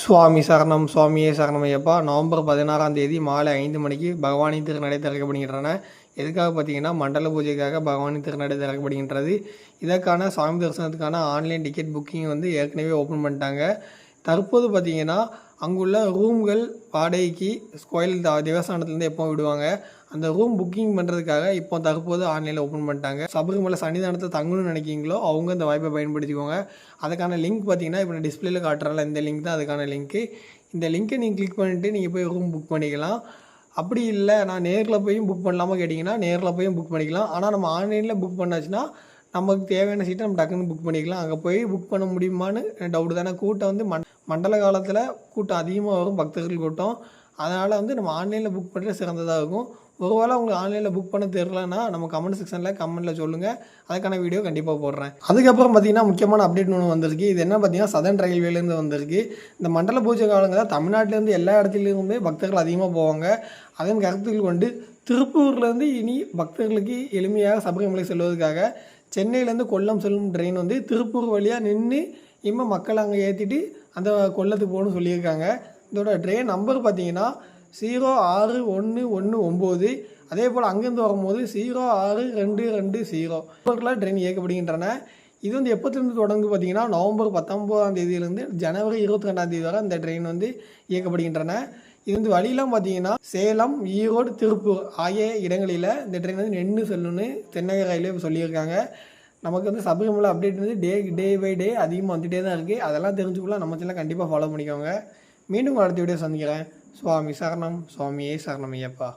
சுவாமி சரணம் சுவாமியே சரணம் ஐயப்பா. நவம்பர் பதினாறாம் தேதி மாலை ஐந்து மணிக்கு பகவானின் திருநடை திறக்கப்படுகின்றன. எதுக்காக பார்த்தீங்கன்னா மண்டல பூஜைக்காக பகவானின் திருநடை திறக்கப்படுகின்றது. இதற்கான சாமி தரிசனத்துக்கான ஆன்லைன் டிக்கெட் புக்கிங் வந்து ஏற்கனவே ஓப்பன் பண்ணிட்டாங்க. தற்போது பார்த்தீங்கன்னா அங்குள்ள ரூம்கள் வாடகைக்கு கோயில் தேவஸ்தானத்துலேருந்து எப்போ விடுவாங்க? அந்த ரூம் புக்கிங் பண்ணுறதுக்காக இப்போ தற்போது ஆன்லைனில் ஓப்பன் பண்ணிட்டாங்க. சபரிமலை சன்னிதானத்தை தங்கணும்னு நினைக்கிங்களோ அவங்க இந்த வாய்ப்பை பயன்படுத்திக்கோங்க. அதுக்கான லிங்க் பார்த்தீங்கன்னா இப்போ நான் டிஸ்பிளேல காட்டுறல இந்த லிங்க் தான் அதுக்கான லிங்க்கு இந்த லிங்க்கை நீங்கள் கிளிக் பண்ணிட்டு நீங்கள் போய் ரூம் புக் பண்ணிக்கலாம். அப்படி இல்லை நான் நேரில் போயும் புக் பண்ணலாமா கேட்டிங்கன்னா நேரில் போயும் புக் பண்ணிக்கலாம். ஆனால் நம்ம ஆன்லைனில் புக் பண்ணாச்சுன்னா நமக்கு தேவையான சீட்டை நம்ம டக்குன்னு புக் பண்ணிக்கலாம். அங்கே போய் புக் பண்ண முடியுமான்னு டவுட் தானே. கூட்டம் வந்து மண் மண்டல காலத்தில் கூட்டம் அதிகமாக வரும் பக்தர்கள் கூட்டம். அதனால் வந்து நம்ம ஆன்லைனில் புக் பண்ணுறது சிறந்ததாக இருக்கும். ஒருவேளை உங்களுக்கு ஆன்லைனில் புக் பண்ண தெரிலனா நம்ம கமெண்ட் செக்ஷனில் கமெண்ட்டில் சொல்லுங்கள் அதுக்கான வீடியோ கண்டிப்பாக போடுறேன். அதுக்கப்புறம் பார்த்தீங்கன்னா முக்கியமான அப்டேட் ஒன்று வந்திருக்கு. இது என்ன பார்த்தீங்கன்னா சதன் ரயில்வேலேருந்து வந்திருக்கு. இந்த மண்டல பூஜை காலங்களில் தமிழ்நாட்டிலேருந்து எல்லா இடத்துலேருந்துமே பக்தர்கள் அதிகமாக போவாங்க. அதன் கருத்துக்கள் கொண்டு திருப்பூர்லேருந்து இனி பக்தர்களுக்கு எளிமையாக சபரிமலை செல்வதற்காக சென்னையிலேருந்து கொல்லம் செல்லும் ட்ரெயின் வந்து திருப்பூர் வழியாக நின்று இம்மா மக்கள் அங்கே ஏற்றிட்டு அந்த கொல்லத்துக்கு போகணும்னு சொல்லியிருக்காங்க. இதோட ட்ரெயின் நம்பர் பார்த்தீங்கன்னா ஜீரோ ஆறு ஒன்று ஒன்று ஒம்பது அதே போல் அங்கேருந்து வரும்போது ஜீரோ ஆறு ரெண்டு ரெண்டு ஜீரோ நம்பரில் ட்ரெயின் இயக்கப்படுகின்றன. இது வந்து எப்போத்துலேருந்து தொடங்கு பார்த்தீங்கன்னா நவம்பர் பத்தொம்போதாம் தேதியிலேருந்து ஜனவரி இருபத்தி ரெண்டாம் தேதி வரை இந்த ட்ரெயின் வந்து இயக்கப்படுகின்றன. இது வந்து வழியெல்லாம் பார்த்தீங்கன்னா சேலம் ஈரோடு திருப்பூர் ஆகிய இடங்களில் இந்த ட்ரெயின் வந்து நின்று செல்லுன்னு தென்னக ரயில்வே சொல்லியிருக்காங்க. நமக்கு வந்து சபரிமலை அப்டேட் வந்து டே டே பை டே அதிகமாக வந்துகிட்டே தான் இருக்குது அதெல்லாம் தெரிஞ்சுக்கலாம் நம்ம சேனல் கண்டிப்பாக ஃபாலோ பண்ணிக்கோங்க. மீண்டும் அடுத்த வீடியோ சந்திக்கிறேன். சுவாமி சரணம் சுவாமியே சரணம் ஐயப்பா.